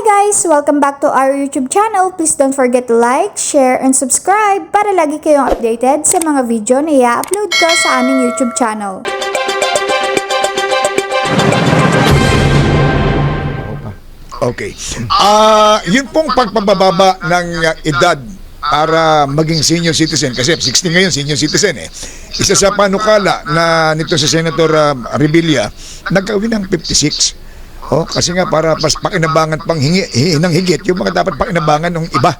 guys! Welcome back to our YouTube channel. Please don't forget to like, share, and subscribe para lagi kayong updated sa mga video na i-upload ko sa aming YouTube channel. Okay. Ah, yun pong pagpababa ng uh, edad para maging senior citizen kasi 60 ngayon senior citizen eh. Isa sa panukala na nito si Senator uh, Revilla nagkawin ng 56. Oh, kasi nga para pas pakinabangan pang hingi, hi- ng higit yung mga dapat pakinabangan ng iba.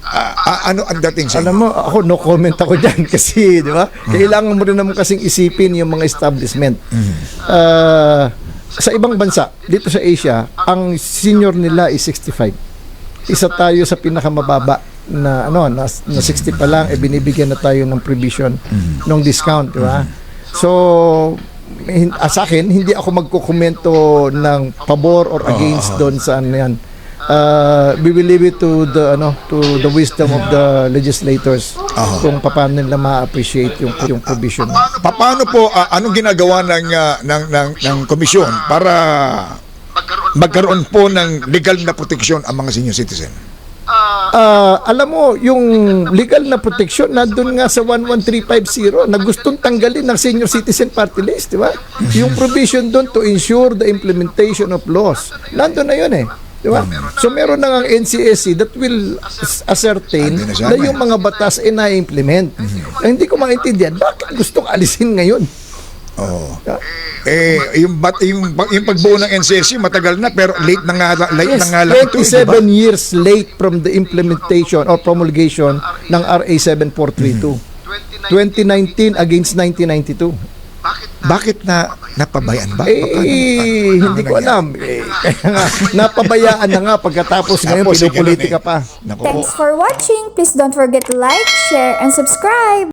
Ah, ano ang dating sa Alam mo, ako no comment ako dyan kasi, di ba? Kailangan mo rin naman kasing isipin yung mga establishment. Ah, sa ibang bansa, dito sa Asia, ang senior nila is 65. Isa tayo sa pinakamababa na ano na, na 60 pa lang eh binibigyan na tayo ng provision ng discount, di ba? So ah, sa akin hindi ako magkokomento ng pabor or against doon sa ano yan. Uh, we will leave it to the ano to the wisdom of the legislators kung paano nila ma-appreciate yung yung provision. Pa- Paano po ah, anong ginagawa ng ah, ng ng, ng komisyon para magkaroon po ng legal na proteksyon ang mga senior citizen? Ah, alam mo, yung legal na protection nandun nga sa 11350 na gustong tanggalin ng senior citizen party list, di ba? Yung provision doon to ensure the implementation of laws. Nandun na yun eh. Di ba? So meron na ang NCSC that will as- ascertain na yung mga batas ay na-implement. Ang hindi ko maintindihan, bakit gustong alisin ngayon? Oo. Eh, yung, bat, yung, yung pagbuo ng NCSC matagal na pero late na nga, late na Yes, nga lang ito. eh, di ba? 27 years late from the implementation or promulgation ng RA 7432. 2019 against 1992. Bakit na napabayaan ba? Eh, paano- hindi ko alam. Eh, kaya nga, napabayaan na nga pagkatapos ngayon pinupolitika eh. pa. Thanks for watching. Please don't forget to like, share, and subscribe.